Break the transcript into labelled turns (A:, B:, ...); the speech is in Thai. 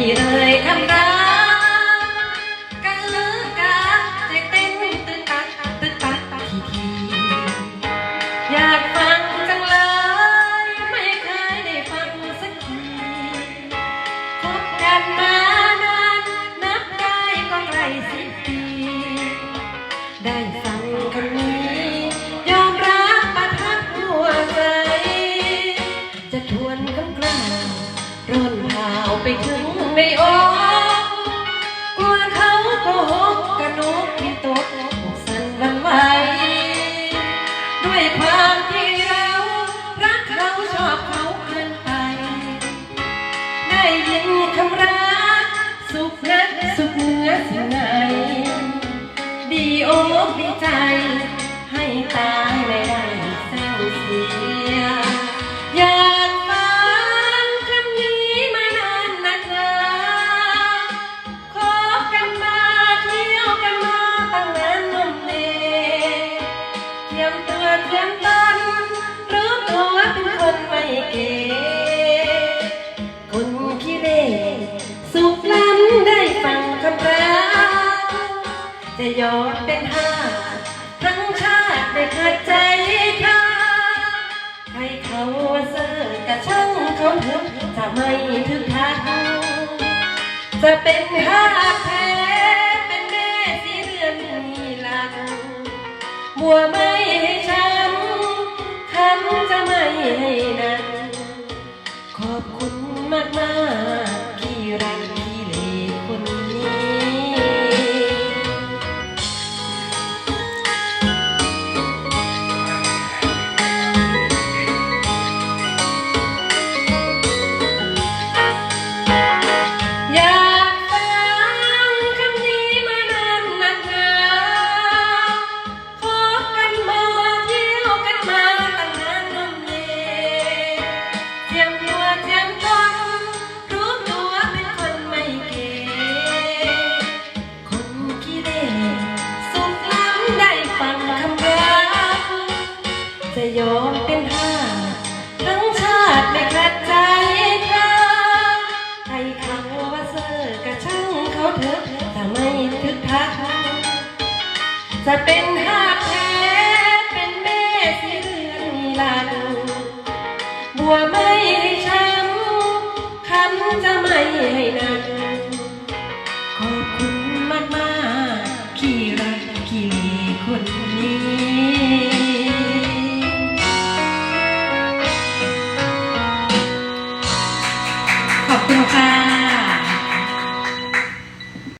A: ที่เอ่ยคำรักกันเลิกกัใจเต้นตึกตักตึกตักทีทีอยากฟังจังเลย ไม่เคยได้ฟังสักทีพบกันมานานนับได้ก็ไกลสิบปีได้ ดีใจ จะยอมเป็นห้าทั้งชาติไม่ขัดใจค่ะใครเขาว่าเซอร์กะช่างเขาเถอะจะไม่ถึงทางจะเป็นห้าแพ้เป็นแม่สีเรือนมีหลักบัวไม่ จะยอมเป็นทาสทั้งชาติไม่ขัดใจเธอให้เขาว่าเซอร์กะช่างเขาเถอะถ้าไม่ทึกทัก จะเป็นหาดแท้เป็นแม่สีเรือนลานบัวไม่ให้ช้ำคำจะไม่ให้นันขอบคุณมากมากๆที่รักที่มีคนนี้ ขอบคุณค่ะ